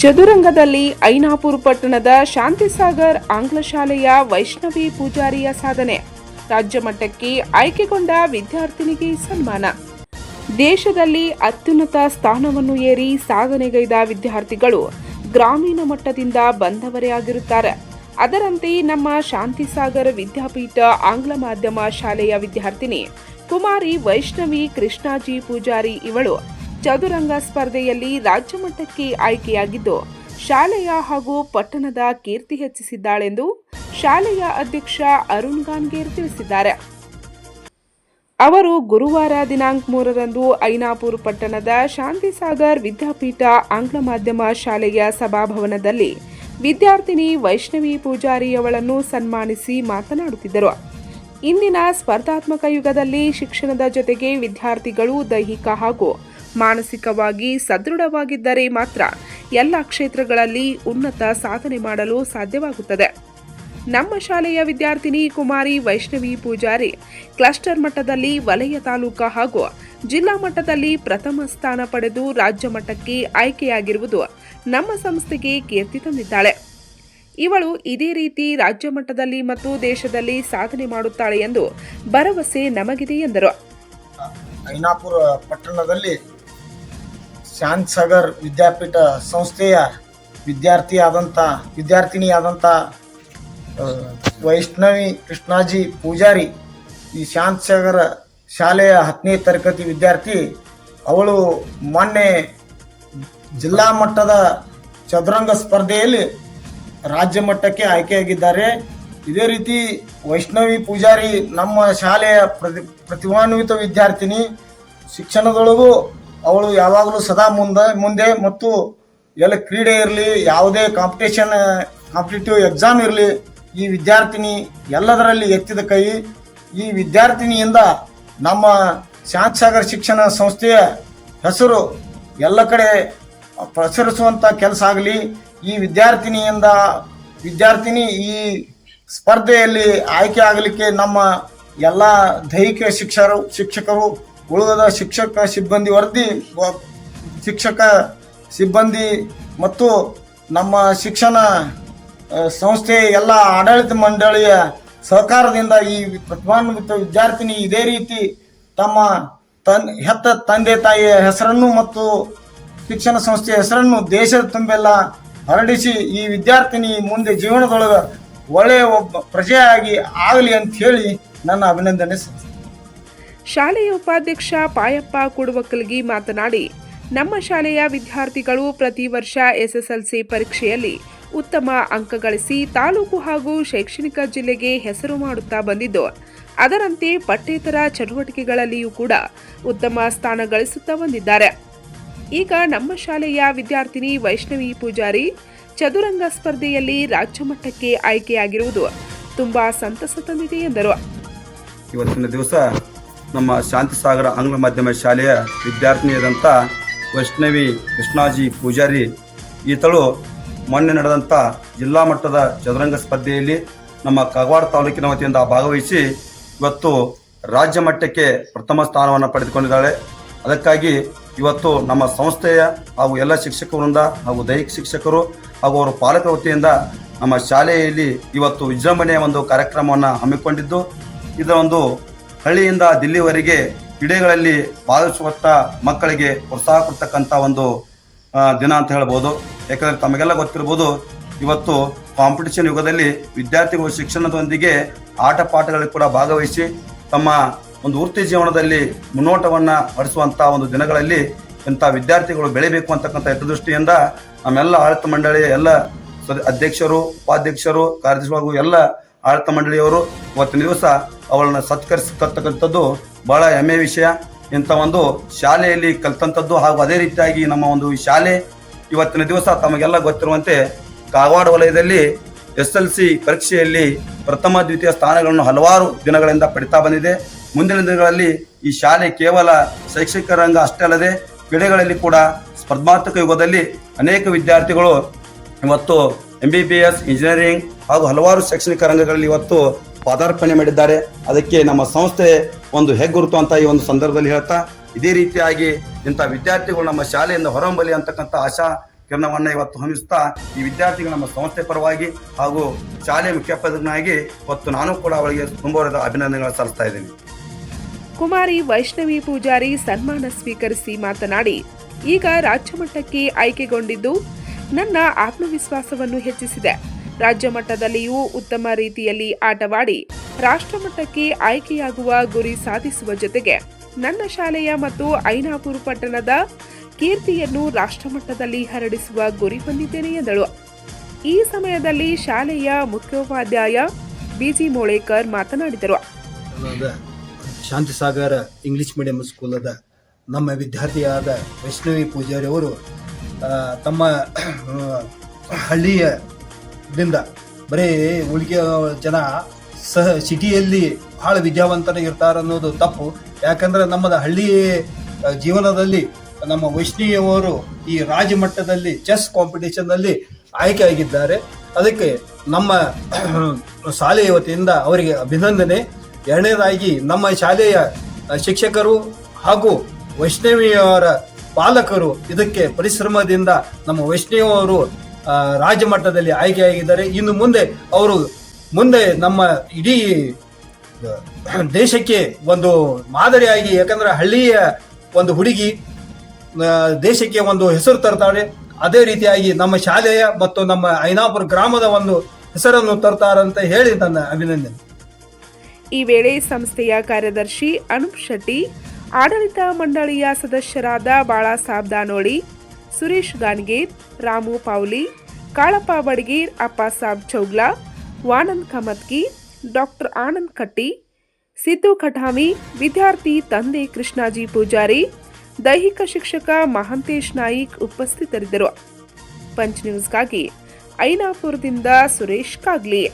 ಚದುರಂಗದಲ್ಲಿ ಐನಾಪುರ ಪಟ್ಟಣದ ಶಾಂತಿಸಾಗರ್ ಆಂಗ್ಲ ಶಾಲೆಯ ವೈಷ್ಣವಿ ಪೂಜಾರಿಯ ಸಾಧನೆ. ರಾಜ್ಯ ಮಟ್ಟಕ್ಕೆ ಆಯ್ಕೆಗೊಂಡ ವಿದ್ಯಾರ್ಥಿನಿಗೆ ಸನ್ಮಾನ. ದೇಶದಲ್ಲಿ ಅತ್ಯುನ್ನತ ಸ್ಥಾನವನ್ನು ಏರಿ ಸಾಧನೆಗೈದ ವಿದ್ಯಾರ್ಥಿಗಳು ಗ್ರಾಮೀಣ ಮಟ್ಟದಿಂದ ಬಂದವರೇ ಆಗಿರುತ್ತಾರೆ. ಅದರಂತೆ ನಮ್ಮ ಶಾಂತಿಸಾಗರ್ ವಿದ್ಯಾಪೀಠ ಆಂಗ್ಲ ಮಾಧ್ಯಮ ಶಾಲೆಯ ವಿದ್ಯಾರ್ಥಿನಿ ಕುಮಾರಿ ವೈಷ್ಣವಿ ಕೃಷ್ಣಾಜಿ ಪೂಜಾರಿ ಇವಳು ಚದುರಂಗ ಸ್ಪರ್ಧೆಯಲ್ಲಿ ರಾಜ್ಯ ಮಟ್ಟಕ್ಕೆ ಆಯ್ಕೆಯಾಗಿದ್ದು, ಶಾಲೆಯ ಹಾಗೂ ಪಟ್ಟಣದ ಕೀರ್ತಿ ಹೆಚ್ಚಿಸಿದ್ದಾಳೆಂದು ಶಾಲೆಯ ಅಧ್ಯಕ್ಷ ಅರುಣ್ ಗಾನ್ಗೇರ್ ತಿಳಿಸಿದ್ದಾರೆ. ಅವರು ಗುರುವಾರ ದಿನಾಂಕ ಮೂರರಂದು ಐನಾಪುರ್ ಪಟ್ಟಣದ ಶಾಂತಿಸಾಗರ್ ವಿದ್ಯಾಪೀಠ ಆಂಗ್ಲ ಮಾಧ್ಯಮ ಶಾಲೆಯ ಸಭಾಭವನದಲ್ಲಿ ವಿದ್ಯಾರ್ಥಿನಿ ವೈಷ್ಣವಿ ಪೂಜಾರಿಯವಳನ್ನು ಸನ್ಮಾನಿಸಿ ಮಾತನಾಡುತ್ತಿದ್ದರು. ಇಂದಿನ ಸ್ಪರ್ಧಾತ್ಮಕ ಯುಗದಲ್ಲಿ ಶಿಕ್ಷಣದ ಜೊತೆಗೆ ವಿದ್ಯಾರ್ಥಿಗಳು ದೈಹಿಕ ಹಾಗೂ ಮಾನಸಿಕವಾಗಿ ಸದೃಢವಾಗಿದ್ದರೆ ಮಾತ್ರ ಎಲ್ಲ ಕ್ಷೇತ್ರಗಳಲ್ಲಿ ಉನ್ನತ ಸಾಧನೆ ಮಾಡಲು ಸಾಧ್ಯವಾಗುತ್ತದೆ. ನಮ್ಮ ಶಾಲೆಯ ವಿದ್ಯಾರ್ಥಿನಿ ಕುಮಾರಿ ವೈಷ್ಣವಿ ಪೂಜಾರಿ ಕ್ಲಸ್ಟರ್ ಮಟ್ಟದಲ್ಲಿ ವಲಯ ತಾಲೂಕಾ ಹಾಗೂ ಜಿಲ್ಲಾ ಮಟ್ಟದಲ್ಲಿ ಪ್ರಥಮ ಸ್ಥಾನ ಪಡೆದು ರಾಜ್ಯ ಮಟ್ಟಕ್ಕೆ ಆಯ್ಕೆಯಾಗಿರುವುದು ನಮ್ಮ ಸಂಸ್ಥೆಗೆ ಕೀರ್ತಿ ತಂದಿದ್ದಾಳೆ. ಇವಳು ಇದೇ ರೀತಿ ರಾಜ್ಯ ಮಟ್ಟದಲ್ಲಿ ಮತ್ತು ದೇಶದಲ್ಲಿ ಸಾಧನೆ ಮಾಡುತ್ತಾಳೆ ಎಂದು ಭರವಸೆ ನಮಗಿದೆ ಎಂದರು. ಐನಾಪುರ ಪಟ್ಟಣದಲ್ಲಿ ಶಾಂತ್ ಸಾಗರ್ ವಿದ್ಯಾಪೀಠ ಸಂಸ್ಥೆಯ ವಿದ್ಯಾರ್ಥಿಯಾದಂಥ ವಿದ್ಯಾರ್ಥಿನಿ ಆದಂಥ ವೈಷ್ಣವಿ ಕೃಷ್ಣಾಜಿ ಪೂಜಾರಿ, ಈ ಶಾಂತ್ ಸಾಗರ ಶಾಲೆಯ ಹತ್ತನೇ ತರಗತಿ ವಿದ್ಯಾರ್ಥಿ, ಅವಳು ಮೊನ್ನೆ ಜಿಲ್ಲಾ ಮಟ್ಟದ ಚದುರಂಗ ಸ್ಪರ್ಧೆಯಲ್ಲಿ ರಾಜ್ಯ ಮಟ್ಟಕ್ಕೆ ಆಯ್ಕೆಯಾಗಿದ್ದಾರೆ. ಇದೇ ರೀತಿ ವೈಷ್ಣವಿ ಪೂಜಾರಿ ನಮ್ಮ ಶಾಲೆಯ ಪ್ರತಿ ಪ್ರತಿಭಾನ್ವಿತ ವಿದ್ಯಾರ್ಥಿನಿ, ಶಿಕ್ಷಣದೊಳಗೂ ಅವಳು ಯಾವಾಗಲೂ ಸದಾ ಮುಂದೆ ಮುಂದೆ ಮತ್ತು ಎಲ್ಲ ಕ್ರೀಡೆ ಇರಲಿ, ಯಾವುದೇ ಕಾಂಪಿಟೇಷನ್ ಕಾಂಪಿಟೇಟಿವ್ ಎಕ್ಸಾಮ್ ಇರಲಿ, ಈ ವಿದ್ಯಾರ್ಥಿನಿ ಎಲ್ಲದರಲ್ಲಿ ಎತ್ತಿದ ಕೈ. ಈ ವಿದ್ಯಾರ್ಥಿನಿಯಿಂದ ನಮ್ಮ ಶಾಂತಸಾಗರ್ ಶಿಕ್ಷಣ ಸಂಸ್ಥೆಯ ಹೆಸರು ಎಲ್ಲ ಕಡೆ ಪ್ರಸರಿಸುವಂಥ ಕೆಲಸ ಆಗಲಿ. ಈ ವಿದ್ಯಾರ್ಥಿನಿಯಿಂದ ವಿದ್ಯಾರ್ಥಿನಿ ಈ ಸ್ಪರ್ಧೆಯಲ್ಲಿ ಆಯ್ಕೆ ಆಗಲಿಕ್ಕೆ ನಮ್ಮ ಎಲ್ಲ ದೈಹಿಕ ಶಿಕ್ಷಕರು ಶಿಕ್ಷಕರು ಉಳಿದ ಶಿಕ್ಷಕ ಸಿಬ್ಬಂದಿ ವರದಿ ಶಿಕ್ಷಕ ಸಿಬ್ಬಂದಿ ಮತ್ತು ನಮ್ಮ ಶಿಕ್ಷಣ ಸಂಸ್ಥೆ ಎಲ್ಲ ಆಡಳಿತ ಮಂಡಳಿಯ ಸಹಕಾರದಿಂದ ಈ ಪ್ರತಿಭಾನ್ವಿತ ವಿದ್ಯಾರ್ಥಿನಿ ಇದೇ ರೀತಿ ತಮ್ಮ ತನ್, ಹೆತ್ತ ತಂದೆ ತಾಯಿಯ ಹೆಸರನ್ನು ಮತ್ತು ಶಿಕ್ಷಣ ಸಂಸ್ಥೆಯ ಹೆಸರನ್ನು ದೇಶದ ತುಂಬೆಲ್ಲ ಹರಡಿಸಿ ಈ ವಿದ್ಯಾರ್ಥಿನಿ ಮುಂದೆ ಜೀವನದೊಳಗೆ ಒಳ್ಳೆಯ ಒಬ್ಬ ಪ್ರಜೆಯಾಗಿ ಆಗಲಿ ಅಂತ ಹೇಳಿ ನನ್ನ ಅಭಿನಂದನೆ. ಶಾಲೆಯ ಉಪಾಧ್ಯಕ್ಷ ಪಾಯಪ್ಪ ಕುಡುವಕ್ಕಲ್ಗಿ ಮಾತನಾಡಿ, ನಮ್ಮ ಶಾಲೆಯ ವಿದ್ಯಾರ್ಥಿಗಳು ಪ್ರತಿ ವರ್ಷ ಎಸ್ಎಸ್ಎಲ್ಸಿ ಪರೀಕ್ಷೆಯಲ್ಲಿ ಉತ್ತಮ ಅಂಕ ಗಳಿಸಿ ತಾಲೂಕು ಹಾಗೂ ಶೈಕ್ಷಣಿಕ ಜಿಲ್ಲೆಗೆ ಹೆಸರು ಮಾಡುತ್ತಾ ಬಂದಿದ್ದು, ಅದರಂತೆ ಪಠ್ಯೇತರ ಚಟುವಟಿಕೆಗಳಲ್ಲಿಯೂ ಕೂಡ ಉತ್ತಮ ಸ್ಥಾನ ಗಳಿಸುತ್ತಾ ಬಂದಿದ್ದಾರೆ. ಈಗ ನಮ್ಮ ಶಾಲೆಯ ವಿದ್ಯಾರ್ಥಿನಿ ವೈಷ್ಣವಿ ಪೂಜಾರಿ ಚದುರಂಗ ಸ್ಪರ್ಧೆಯಲ್ಲಿ ರಾಜ್ಯ ಮಟ್ಟಕ್ಕೆ ಆಯ್ಕೆಯಾಗಿರುವುದು ತುಂಬಾ ಸಂತಸ ತಂದಿದೆ ಎಂದರು. ಇವತ್ತಿನ ದಿವಸ ನಮ್ಮ ಶಾಂತಿ ಸಾಗರ ಆಂಗ್ಲ ಮಾಧ್ಯಮ ಶಾಲೆಯ ವಿದ್ಯಾರ್ಥಿನಿಯಾದಂಥ ವೈಷ್ಣವಿ ಕೃಷ್ಣಾಜಿ ಪೂಜಾರಿ. ಈತಳು ಮೊನ್ನೆ ನಡೆದಂಥ ಜಿಲ್ಲಾ ಮಟ್ಟದ ಚದುರಂಗ ಸ್ಪರ್ಧೆಯಲ್ಲಿ ನಮ್ಮ ಕಗವಾಡ ತಾಲೂಕಿನ ವತಿಯಿಂದ ಭಾಗವಹಿಸಿ ಇವತ್ತು ರಾಜ್ಯ ಮಟ್ಟಕ್ಕೆ ಪ್ರಥಮ ಸ್ಥಾನವನ್ನು ಪಡೆದುಕೊಂಡಿದ್ದಾಳೆ. ಅದಕ್ಕಾಗಿ ಇವತ್ತು ನಮ್ಮ ಸಂಸ್ಥೆಯ ಹಾಗೂ ಎಲ್ಲ ಶಿಕ್ಷಕರಿಂದ ಹಾಗೂ ದೈಹಿಕ ಶಿಕ್ಷಕರು ಹಾಗೂ ಅವರ ಪಾಲಕ ವತಿಯಿಂದ ನಮ್ಮ ಶಾಲೆಯಲ್ಲಿ ಇವತ್ತು ವಿಜೃಂಭಣೆಯ ಒಂದು ಕಾರ್ಯಕ್ರಮವನ್ನು ಹಮ್ಮಿಕೊಂಡಿದ್ದು. ಇದರ ಒಂದು ಹಳ್ಳಿಯಿಂದ ದಿಲ್ಲಿವರೆಗೆ ಕ್ರೀಡೆಗಳಲ್ಲಿ ಭಾಗವಹಿಸುವತ್ತ ಮಕ್ಕಳಿಗೆ ಪ್ರೋತ್ಸಾಹ ಕೊಡ್ತಕ್ಕಂಥ ಒಂದು ದಿನ ಅಂತ ಹೇಳ್ಬೋದು. ಯಾಕಂದರೆ ತಮಗೆಲ್ಲ ಗೊತ್ತಿರ್ಬೋದು, ಇವತ್ತು ಕಾಂಪಿಟೇಷನ್ ಯುಗದಲ್ಲಿ ವಿದ್ಯಾರ್ಥಿಗಳು ಶಿಕ್ಷಣದೊಂದಿಗೆ ಆಟ ಪಾಠಗಳಲ್ಲಿ ಕೂಡ ಭಾಗವಹಿಸಿ ತಮ್ಮ ಒಂದು ವೃತ್ತಿ ಜೀವನದಲ್ಲಿ ಮುನ್ನೋಟವನ್ನು ಹೊರಿಸುವಂಥ ಒಂದು ದಿನಗಳಲ್ಲಿ ಇಂಥ ವಿದ್ಯಾರ್ಥಿಗಳು ಬೆಳಿಬೇಕು ಅಂತಕ್ಕಂಥ ಹಿತದೃಷ್ಟಿಯಿಂದ ನಮ್ಮೆಲ್ಲ ಆಡಳಿತ ಮಂಡಳಿಯ ಎಲ್ಲ ಅಧ್ಯಕ್ಷರು, ಉಪಾಧ್ಯಕ್ಷರು ಕಾರ್ಯದರ್ಶಿ ಎಲ್ಲ ಆಡಳಿತ ಮಂಡಳಿಯವರು ಇವತ್ತಿನ ದಿವಸ ಅವಳನ್ನು ಸತ್ಕರಿಸತಕ್ಕಂಥದ್ದು ಬಹಳ ಹೆಮ್ಮೆಯ ವಿಷಯ. ಇಂಥ ಒಂದು ಶಾಲೆಯಲ್ಲಿ ಕಲಿತಂಥದ್ದು ಹಾಗೂ ಅದೇ ರೀತಿಯಾಗಿ ನಮ್ಮ ಒಂದು ಶಾಲೆ ಇವತ್ತಿನ ದಿವಸ ತಮಗೆಲ್ಲ ಗೊತ್ತಿರುವಂತೆ ಕಾಗವಾಡ ವಲಯದಲ್ಲಿ ಎಸ್ ಎಲ್ ಸಿ ಪರೀಕ್ಷೆಯಲ್ಲಿ ಪ್ರಥಮ, ದ್ವಿತೀಯ ಸ್ಥಾನಗಳನ್ನು ಹಲವಾರು ದಿನಗಳಿಂದ ಪಡಿತಾ ಬಂದಿದೆ. ಮುಂದಿನ ದಿನಗಳಲ್ಲಿ ಈ ಶಾಲೆ ಕೇವಲ ಶೈಕ್ಷಣಿಕ ರಂಗ ಅಷ್ಟೇ ಅಲ್ಲದೆ ಕ್ರೀಡೆಗಳಲ್ಲಿ ಕೂಡ ಸ್ಪರ್ಧಾತ್ಮಕ ಯುಗದಲ್ಲಿ ಅನೇಕ ವಿದ್ಯಾರ್ಥಿಗಳು ಇವತ್ತು M B B S engineering ಹಾಗೂ ಹಲವಾರು ಶೈಕ್ಷಣಿಕ ರಂಗಗಳಲ್ಲಿ ಇವತ್ತು ಪದಾರ್ಪಣೆ ಮಾಡಿದ್ದಾರೆ. ಅದಕ್ಕೆ ನಮ್ಮ ಸಂಸ್ಥೆ ಒಂದು ಹೆಗ್ಗುರುತು ಅಂತ ಈ ಒಂದು ಸಂದರ್ಭದಲ್ಲಿ ಹೇಳ್ತಾ, ಇದೇ ರೀತಿಯಾಗಿ ಇಂಥ ವಿದ್ಯಾರ್ಥಿಗಳು ನಮ್ಮ ಶಾಲೆಯಿಂದ ಹೊರಹೊಂಬಲಿ ಅಂತಕ್ಕಂಥ ಆಶಾ ಕಿರಣವನ್ನು ಇವತ್ತು ಹಮ್ಮಿಸ್ತಾ ಈ ವಿದ್ಯಾರ್ಥಿಗಳು ನಮ್ಮ ಸಂಸ್ಥೆ ಪರವಾಗಿ ಹಾಗೂ ಶಾಲೆಯ ಮುಖ್ಯಾಧ್ಯಾಪಕನಾಗಿ ಇವತ್ತು ನಾನು ಕೂಡ ಅವಳಿಗೆ ತುಂಬಾ ಅಭಿನಂದನೆಗಳನ್ನು ಸಲ್ಲಿಸ್ತಾ ಇದ್ದೀನಿ. ಕುಮಾರಿ ವೈಷ್ಣವಿ ಪೂಜಾರಿ ಸನ್ಮಾನ ಸ್ವೀಕರಿಸಿ ಮಾತನಾಡಿ, ಈಗ ರಾಜ್ಯ ಮಟ್ಟಕ್ಕೆ ಆಯ್ಕೆಗೊಂಡಿದ್ದು ನನ್ನ ಆತ್ಮವಿಶ್ವಾಸವನ್ನು ಹೆಚ್ಚಿಸಿದೆ. ರಾಜ್ಯ ಮಟ್ಟದಲ್ಲಿಯೂ ಉತ್ತಮ ರೀತಿಯಲ್ಲಿ ಆಟವಾಡಿ ರಾಷ್ಟ್ರ ಮಟ್ಟಕ್ಕೆ ಆಯ್ಕೆಯಾಗುವ ಗುರಿ ಸಾಧಿಸುವ ಜೊತೆಗೆ ನನ್ನ ಶಾಲೆಯ ಮತ್ತು ಐನಾಪುರ ಪಟ್ಟಣದ ಕೀರ್ತಿಯನ್ನು ರಾಷ್ಟ್ರಮಟ್ಟದಲ್ಲಿ ಹರಡಿಸುವ ಗುರಿ ಹೊಂದಿದ್ದೇನೆ ಎಂದಳು. ಈ ಸಮಯದಲ್ಲಿ ಶಾಲೆಯ ಮುಖ್ಯೋಪಾಧ್ಯಾಯ ಬಿಜಿ ಮೋಳೇಕರ್ ಮಾತನಾಡಿದರು. ಶಾಂತಿ ಶಾಂತಿಸಾಗರ ಇಂಗ್ಲಿಷ್ ಮೀಡಿಯಂ ಸ್ಕೂಲದ ನಮ್ಮ ವಿದ್ಯಾರ್ಥಿಯಾದ ವೈಷ್ಣವಿ ಪೂಜಾರಿ ಅವರು ತಮ್ಮ ಆ, ಹಳ್ಳಿಯದಿಂದ ಬರೀ ಉಳಿಕೆ ಜನ ಸಹ ಸಿಟಿಯಲ್ಲಿ ಬಹಳ ವಿದ್ಯಾವಂತರು ಇರ್ತಾರೆ ಅನ್ನೋದು ತಪ್ಪು. ಯಾಕಂದ್ರೆ ನಮ್ಮದ ಹಳ್ಳಿ ಜೀವನದಲ್ಲಿ ನಮ್ಮ ವೈಷ್ಣವಿಯವರು ಈ ರಾಜ್ಯ ಮಟ್ಟದಲ್ಲಿ ಚೆಸ್ ಕಾಂಪಿಟೇಷನ್ನಲ್ಲಿ ಆಯ್ಕೆ ಆಗಿದ್ದಾರೆ. ಅದಕ್ಕೆ ನಮ್ಮ ಶಾಲೆಯ ವತಿಯಿಂದ ಅವರಿಗೆ ಅಭಿನಂದನೆ. ಎರಡನೇದಾಗಿ ನಮ್ಮ ಶಾಲೆಯ ಶಿಕ್ಷಕರು ಹಾಗೂ ವೈಷ್ಣವಿಯವರ ಪಾಲಕರು ಇದಕ್ಕೆ ಪರಿಶ್ರಮದಿಂದ ನಮ್ಮ ವೈಷ್ಣವಿಯವರು ರಾಜ್ಯ ಮಟ್ಟದಲ್ಲಿ ಆಯ್ಕೆಯಾಗಿದ್ದಾರೆ ಇನ್ನು ಮುಂದೆ ಅವರು ಮುಂದೆ ನಮ್ಮ ಇಡೀ ದೇಶಕ್ಕೆ ಒಂದು ಮಾದರಿಯಾಗಿ, ಯಾಕಂದ್ರೆ ಹಳ್ಳಿಯ ಒಂದು ಹುಡುಗಿ ದೇಶಕ್ಕೆ ಒಂದು ಹೆಸರು ತರ್ತಾರೆ ಅದೇ ರೀತಿಯಾಗಿ ನಮ್ಮ ಶಾಲೆಯ ಮತ್ತು ನಮ್ಮ ಐನಾಪುರ ಗ್ರಾಮದ ಒಂದು ಹೆಸರನ್ನು ತರ್ತಾರಂತ ಹೇಳಿ ನನ್ನ ಅಭಿನಂದನೆ. ಈ ವೇಳೆ ಸಂಸ್ಥೆಯ ಕಾರ್ಯದರ್ಶಿ ಅನುಪ್ ಶೆಟ್ಟಿ, ಆಡಳಿತ ಮಂಡಳಿಯ ಸದಸ್ಯರಾದ ಬಾಳಾಸಾಬ್ ದಾನೋಳಿ ಸುರೇಶ್ ಗಾನ್ಗೇರ್, ರಾಮು ಪಾವ್ಲಿ, ಕಾಳಪ್ಪ ಬಡಗೀರ್ ಅಪ್ಪಾಸಾಬ್ ಚೌಗ್ಲಾ, ವಾನಂದ್ ಕಮತ್ಕಿ ಡಾಕ್ಟರ್ ಆನಂದ್ ಕಟ್ಟಿ, ಸಿದ್ದು ಕಠಾಮಿ ವಿದ್ಯಾರ್ಥಿ ತಂದೆ ಕೃಷ್ಣಾಜಿ ಪೂಜಾರಿ, ದೈಹಿಕ ಶಿಕ್ಷಕ ಮಹಾಂತೇಶ್ ನಾಯಿಕ್ ಉಪಸ್ಥಿತರಿದ್ದರು. ಪಂಚ್ ನ್ಯೂಸ್ಗಾಗಿ ಐನಾಪುರದಿಂದ ಸುರೇಶ್ ಕಾಗ್ಲಿ.